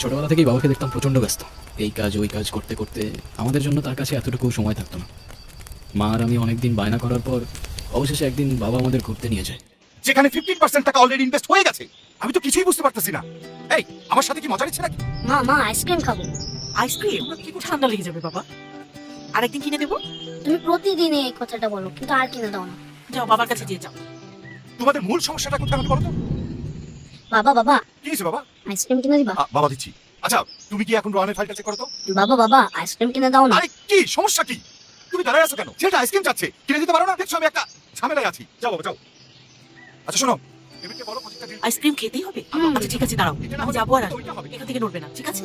ছোটবেলা থেকেই বাবাকে দেখতাম প্রচণ্ড ব্যস্ত। এই কাজ ওই কাজ করতে করতে আমাদের জন্য তার কাছে এতটুকু সময় থাকতো না। মা আর আমি অনেকদিন বায়না করার পর অবশেষে একদিন বাবা আমাদের ঘুরতে নিয়ে যায়। যেখানে ফিফটিন পার্সেন্ট টাকা অলরেডি ইনভেস্ট হয়ে গেছে। আমি তো কিছুই বুঝতে পারতেছি না। এই আমার সাথে কি মজা নিচ্ছে নাকি? মা মা আইসক্রিম খাব। আইসক্রিম কি ঠান্ডা লেগে যাবে বাবা? আরেকদিন কিনে দেবো? তুমি প্রতিদিন এই কথাটা বলো কিন্তু আর কিনে দাও না। যাও বাবার কাছে দিয়ে যাও। তোমাদের মূল সমস্যাটা কোথায় বলো তো? বাবা বাবা। কি হয়েছে বাবা? আইসক্রিম কিনে দিবা? আ, বাবা দিচ্ছি। আচ্ছা তুমি কি এখন রোহানের ফাইলটা চেক করো তো? বাবা বাবা আইসক্রিম কিনে দাও না। আরে কি? সমস্যা কি? তুমি দাঁড়ায় আছো কেন? ছেলেটা আইসক্রিম চাচ্ছে। কিনে দিতে পারো না? দেখছ আমি একটা ঝামেলায় আছি। যাও বাবা যাও। আচ্ছা শোনো। বলো দিন আইসক্রিম খেতেই হবে? হুম। আচ্ছা ঠিক আছে দাঁড়াও। না আমি যাব আর আসব। এখান থেকে নড়বে না ঠিক আছে?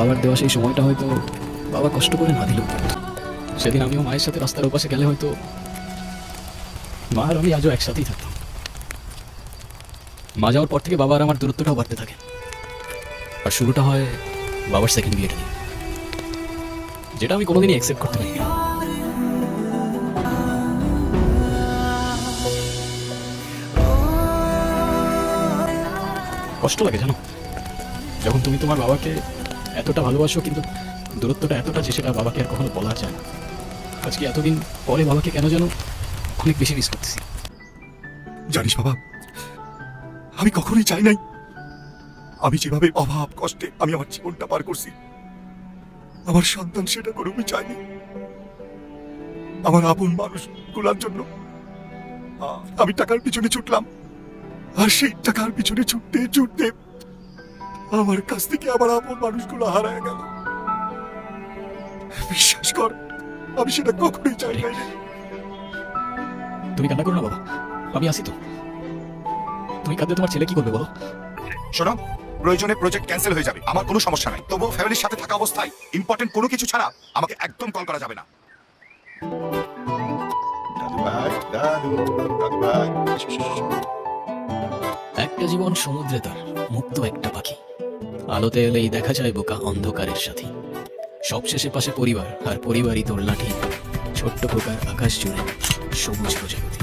বাবার দেওয়া সেই সময়টা হয়তো বাবা কষ্ট করে না পারত। সেদিন আমিও মায়ের সাথে রাস্তার ওপাশে গেলে হয়তো মা আর আমি আজও একসাথেই থাকতাম। মা যাওয়ার পর থেকে বাবা আর আমার দূরত্বটাও বাড়তে থাকে। আর শুরুটা হয় বাবার সেকেন্ড বিয়েটা নিয়ে। যেটা আমি কোনোদিনই অ্যাকসেপ্ট করতে পারি কষ্ট লাগে জানো? যখন তুমি তোমার বাবাকে এতটা ভালোবাসো কিন্তু দূরত্বটা এতটা যে সেটা বাবাকে আর কখনো বলা যায় না। আজকে এতদিন পরে বাবাকে কেন যেন অনেক বেশি মিস করতেছি। জানিস বাবা, আমি কখনোই চাই নাই। আমি যেভাবে অভাব, কষ্টে আমি আমার জীবনটা পার করছি, আমার সন্তান সেটা করে আমি চাইনি। আমার আপন মানুষগুলার জন্য আমি টাকার পিছনে ছুটলাম। আর সেই টাকার পিছনে ছুটতে ছুটতে আমার কাছ থেকে আমার আপন মানুষগুলো হারায় গেল। বিশ্বাস কর আমি সেটা কখনোই চাই নাই। তুমি কান্না করো না বাবা আমি আসি তো। তুমি কাঁদলে তোমার ছেলে কি করবে বলো? শোনো প্রয়োজনে প্রজেক্ট ক্যান্সেল হয়ে যাবে আমার কোনো সমস্যা নাই। তবুও ফ্যামিলির সাথে থাকা অবস্থায় ইম্পর্টেন্ট কোনো কিছু ছাড়া আমাকে একদম কল করা যাবে না। একটা জীবন সমুদ্রে তার মুক্ত একটা পাখি। আলোতে এলেই দেখা যায় বোকা অন্ধকারের সাথে। সবশেষে পাশে পরিবার, আর পরিবারই তোর লাঠি ছোট্ট পোকার আকাশ জুড়ে সবুজ প্রজাপতি।